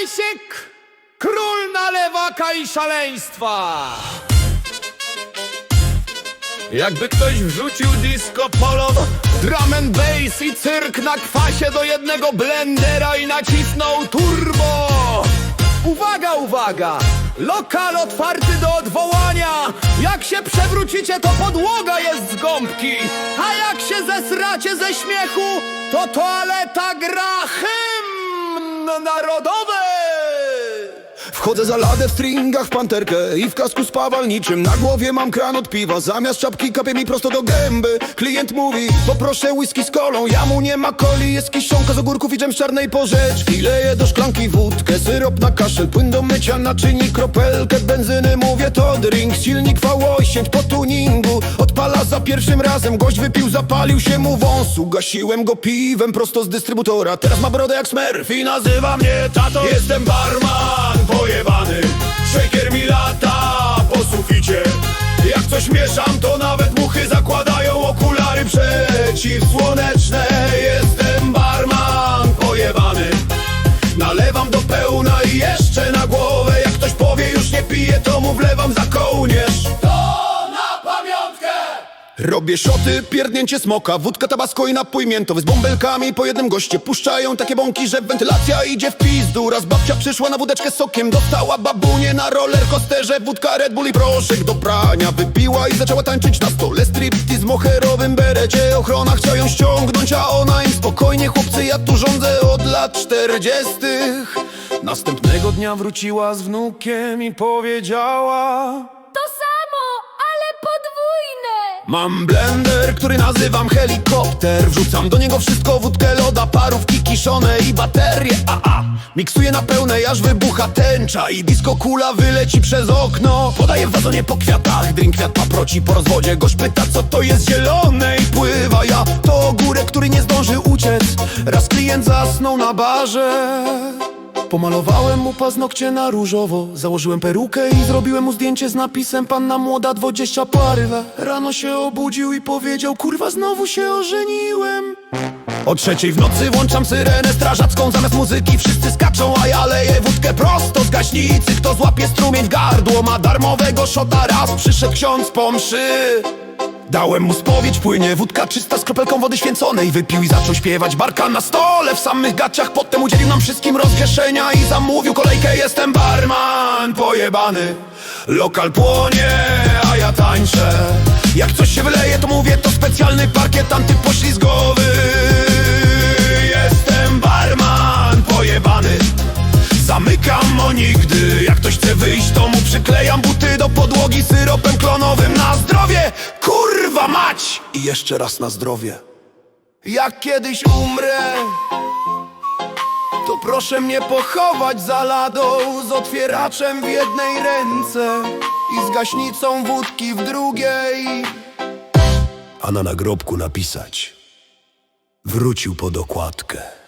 Gdańsik, król nalewaka i szaleństwa. Jakby ktoś wrzucił disco polo, drum and bass i cyrk na kwasie do jednego blendera i nacisnął turbo. Uwaga, uwaga! Lokal otwarty do odwołania! Jak się przewrócicie, to podłoga jest z gąbki! A jak się zesracie ze śmiechu, to toaleta gra hymn narodowy! Wchodzę za ladę w stringach panterkę I w kasku spawalniczym. Na głowie mam kran od piwa Zamiast czapki kapie mi prosto do gęby. Klient mówi, poproszę whisky z kolą. Ja mu nie ma coli, jest kiszonka z ogórków i dżem z czarnej porzeczki. Leję do szklanki wódkę, syrop na kaszel Płyn do mycia, naczyni, kropelkę benzyny. Mówię to drink, silnik V8 po tuningu. Odpala za pierwszym razem Gość wypił, zapalił się mu wąsu. Gasiłem go piwem prosto z dystrybutora. Teraz ma brodę jak Smurf i nazywa mnie tato. Jestem barman coś mieszam to nawet muchy zakładają okulary przeciwsłoneczne. Jestem barman pojebany. Nalewam do pełna i jeszcze na głowę. Jak ktoś powie już nie piję to mu wlewam za kołnierz! Robię szoty, pierdnięcie smoka Wódka, tabasko i napój miętowy. Z bąbelkami po jednym goście Puszczają takie bąki, że wentylacja idzie w pizdu. Raz babcia przyszła na wódeczkę z sokiem Dostała babunię na roller coasterze. Wódka, Red Bull i proszek do prania I zaczęła tańczyć na stole Striptease w moherowym berecie Ochrona chciała ją ściągnąć, a ona im Spokojnie chłopcy, ja tu rządzę od lat czterdziestych Następnego dnia wróciła z wnukiem i powiedziała To samo, ale podwójne! Mam blender, który nazywam helikopter Wrzucam do niego wszystko, wódkę, loda, parówki kiszone i baterie a, a. Miksuję na pełnej, aż wybucha tęcza I disco kula wyleci przez okno. Podaję w wazonie po kwiatach Drink kwiat paproci po rozwodzie Gość pyta, co to jest zielone i pływa. Ja to ogórek, który nie zdąży uciec. Raz klient zasnął na barze. Pomalowałem mu paznokcie na różowo. Założyłem perukę i zrobiłem mu zdjęcie z napisem Panna młoda, dwadzieścia pary Rano się obudził i powiedział Kurwa, znowu się ożeniłem o trzeciej w nocy włączam syrenę strażacką Zamiast muzyki wszyscy skaczą, a ja leję wódkę prosto z gaśnicy. Kto złapie strumień w gardło ma darmowego szota Raz przyszedł ksiądz po mszy. Dałem mu spowiedź, płynie wódka czysta z kropelką wody święconej. Wypił i zaczął śpiewać barka na stole w samych gaciach. Potem udzielił nam wszystkim rozgrzeszenia i zamówił kolejkę. Jestem barman pojebany. Lokal płonie, a ja tańczę. Jak coś się wyleje to mówię to specjalny parkiet antypoślizgowy podłogi syropem klonowym Na zdrowie, kurwa mać! I jeszcze raz na zdrowie. Jak kiedyś umrę To proszę mnie pochować za ladą Z otwieraczem w jednej ręce I z gaśnicą wódki w drugiej. A na nagrobku napisać. Wrócił pod okładkę